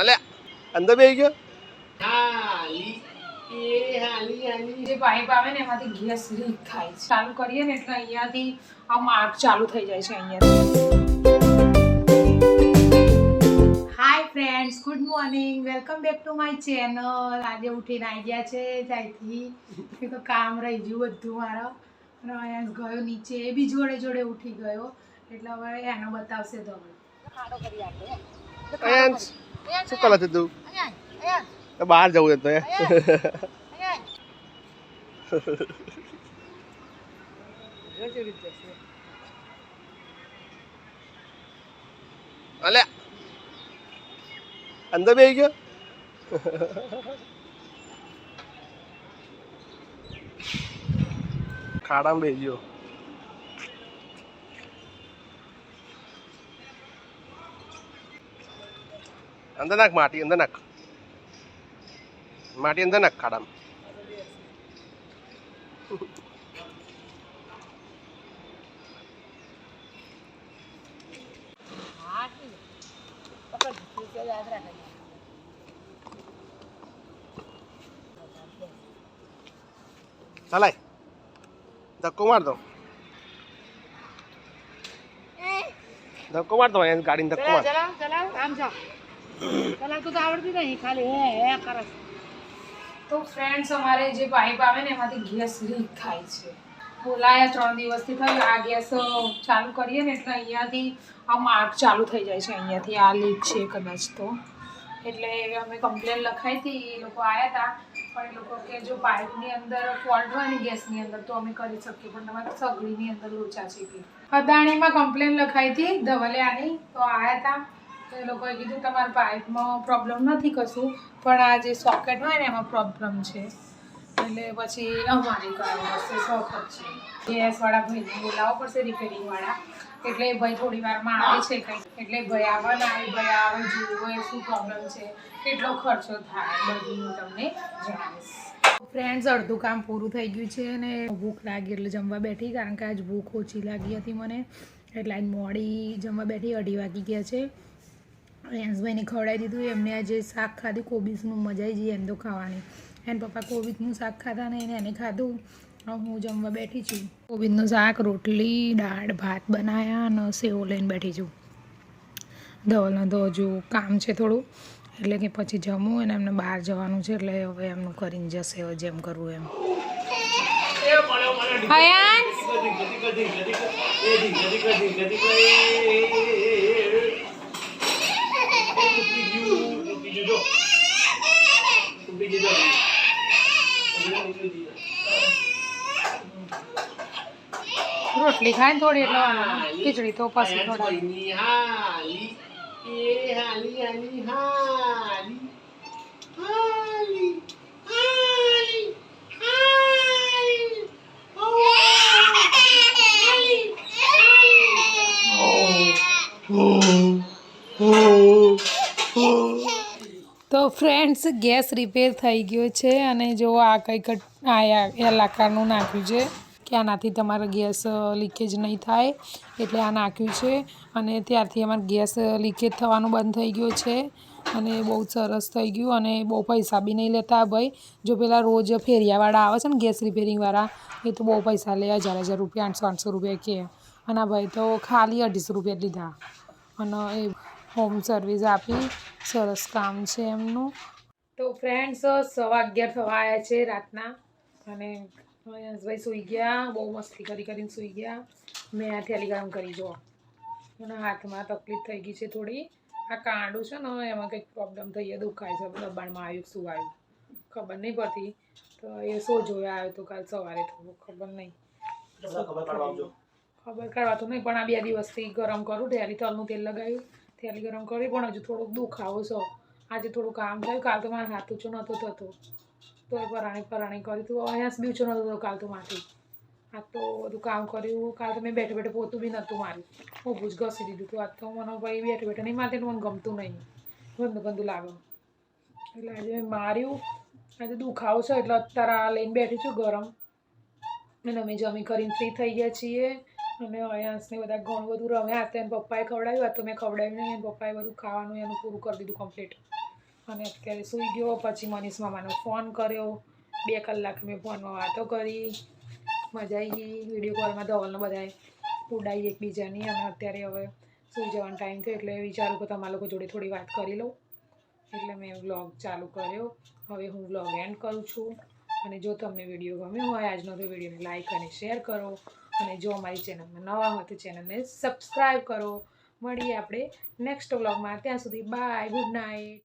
અલે અંદર બેસી ગયો પાઇપ આવે ને એમાંથી ગેસ લીક થાય છે. ચાલુ કરીએ ને એટલે અહીંયાથી આગ ચાલુ થઈ જાય છે અહીંયાથી. Hi friends good morning welcome back to my channel આજે ઉઠીને આવી ગયા છે ત્યાંથી. તો કામ રહી ગયું બધું મારો. અને અહીંયા ગયો નીચે. એ બી જોડે જોડે ઉઠી ગયો. એટલે હવે એનો બતાવશે તો અયાંશ શું કરે છે તું તો બહાર જવું છે તો એ અલે અંદર બેસી ગયો ખાડામાં બેસી ગયો અંદર નાખ માટી અંદર નાખ માટી અંદર નાખ ખાડામાં ચલાય ધક્કો માર દો ધક્કો માર ચલાવતું તો આવડતી નહીં, ખાલી હે હે, કરે તો ફ્રેન્ડ્સ અમારે જે પાઇપ આવે ને, એમાંથી ગેસ લીક થાય છે. બોલાયા ત્રણ દિવસથી થયું, આ ગેસ ચાલુ કરીએ ને, એટલે અહીંયાથી આ માર્ક ચાલુ થઈ જાય છે, અહીંયાથી આ લીક છે કદાચ તો. એટલે અમે કમ્પ્લેન લખાઈ હતી, એ લોકો આવ્યા હતા પણ એ લોકો કે જો પાઇપની અંદર ફોલ્ટ હોય ને, ગેસની અંદર, તો અમે કરી શકીએ, પણ તમારે સગડીની અંદર લોચા છે કે. અદાણીમાં કમ્પ્લેન લખાઈ હતી, ધવલિયાની, તો આવ્યા હતા તો એ લોકોએ કીધું, તમારા પાઇપમાં પ્રોબ્લેમ નથી કશું, પણ આ જે સોકેટ હોય ને, એમાં પ્રોબ્લેમ છે. એટલે પછી અમારી પડશે સોકેટ છે ગેસવાળા ભાઈને બોલાવવો પડશે રિપેરિંગવાળા એટલે ભાઈ થોડી વારમાં આવે છે કંઈ. એટલે ભાઈ આવે ને આવે, ભાઈ આવે એ શું પ્રોબ્લેમ છે, કેટલો ખર્ચો થાય, બધું હું તમને જણાવીશ. ફ્રેન્ડ્સ અડધું કામ પૂરું થઈ ગયું છે અને ભૂખ લાગી એટલે જમવા બેઠી, કારણ કે આજ ભૂખ ઓછી લાગી હતી મને. એટલે આજ મોડી જમવા બેઠી, અઢી વાગી ગયા છે. યંશભાઈને ખવડાવી દીધું એમને આજે શાક ખાધું કોબીજનું મજા આવી જઈ એમ તો ખાવાની એને પપ્પા કોબીજનું શાક ખાધા ને એને એને ખાધું હું જમવા બેઠી છું કોબીજનું શાક રોટલી દાળ ભાત બનાવ્યા અને સેવો લઈને બેઠી છું ધવલને તો હજુ કામ છે થોડું એટલે કે પછી જમવું અને એમને બહાર જવાનું છે એટલે હવે એમનું કરીને જશે હવે જેમ કરવું એમ હયાન્સ રોટલી ખાય ને થોડી એટલે. ખીચડી તો પછી થોડા. તો ફ્રેન્ડ્સ, ગેસ રિપેર થઈ ગયો છે અને જો આ કંઈક આ એલ આકારનું નાખ્યું છે કે આનાથી તમારો ગેસ લીકેજ નહીં થાય એટલે આ નાખ્યું છે અને ત્યારથી અમારે ગેસ લીકેજ થવાનું બંધ થઈ ગયો છે અને બહુ સરસ થઈ ગયું અને બહુ પૈસા બી નહીં લેતા ભાઈ. જો પેલા રોજ ફેરિયાવાળા આવે છે ને ગેસ રિપેરિંગવાળા, એ તો બહુ પૈસા લે, હજાર હજાર રૂપિયા, આઠસો આઠસો રૂપિયા કે. અને ભાઈ તો ખાલી અઢીસો રૂપિયા લીધા. અને એ હોમ સર્વિસ આપી. સરસ કામ છે એમનું. તો ફ્રેન્ડ્સ સવા અગિયાર થવા આવ્યા છે રાતના. અને યશભાઈ સૂઈ ગયા બહુ મસ્તી કરી કરીને સૂઈ ગયા. મેં આ થેલી ગરમ કરી જો મને હાથમાં તકલીફ થઈ ગઈ છે થોડી. આ કાંડું છે ને એમાં કંઈક પ્રોબ્લેમ થઈ ગયો દુખાય છે. દબાણમાં આવ્યું શું આવ્યું? ખબર નહીં પડતી. તો એ શું જોયા આવ્યો તો કાલ સવારે થોડું ખબર નહીં. ખબર કાઢવા તો નહીં પણ આ બે દિવસથી ગરમ કરું ઢેરી તલનું તેલ લગાવ્યું. થેલી ગરમ કરી, પણ હજુ થોડુંક દુખાવો છો. આજે થોડું કામ થયું, કાલ તો મારા હાથ ઊંચો નહોતો થતો તો એ પરાણી પરાણી કર્યું તું અહીંયા બી ઊંચો નહોતો થતો કાલ તો માથી આ તો બધું કામ કર્યું, કાલ તો મેં બેઠે બેઠે પોતું બી નહોતું માર્યું. હું જ ઘસી દીધું હતું આજ તો મને ભાઈ બેઠે બેઠે નહીં મારતી, મને ગમતું નહીં. ગંદુ ગંદુ લાગે. એટલે આજે મેં માર્યું. આજે દુખાવો છે, એટલે અત્યારે આ લઈને બેઠી છું ગરમ. અને અમે જમી કરીને ફ્રી થઈ ગયા છીએ. અને અયાંશને બધા ઘણું બધું રમ્યા હતા એને પપ્પાએ ખવડાવ્યું હતું મેં ખવડાવ્યું નહીં. પપ્પાએ બધું ખાવાનું એનું પૂરું કરી દીધું કમ્પ્લીટ અને અત્યારે સૂઈ ગયો, પછી મનીષ મામાનો ફોન કર્યો. બે કલાક મેં ફોનમાં વાતો કરી. મજા આવી ગઈ. વીડિયો કોલમાં ધવલને બધાએ ઉડાવી એકબીજાની. અને અત્યારે હવે સૂઈ જવાનો ટાઈમ થયો એટલે વિચારું કે તમારા લોકો જોડે થોડી વાત કરી લઉં. એટલે મેં વ્લોગ ચાલુ કર્યો. હવે હું વ્લોગ એન્ડ કરું છું. અને જો તમને વીડિયો ગમ્યો હોય આજનો તો વિડીયોને લાઇક અને શેર કરો. અને જો અમારી ચેનલમાં નવા હોય તો ચેનલને સબસ્ક્રાઈબ કરો. મળીએ આપણે નેક્સ્ટ વ્લોગમાં ત્યાં સુધી બાય ગુડ નાઇટ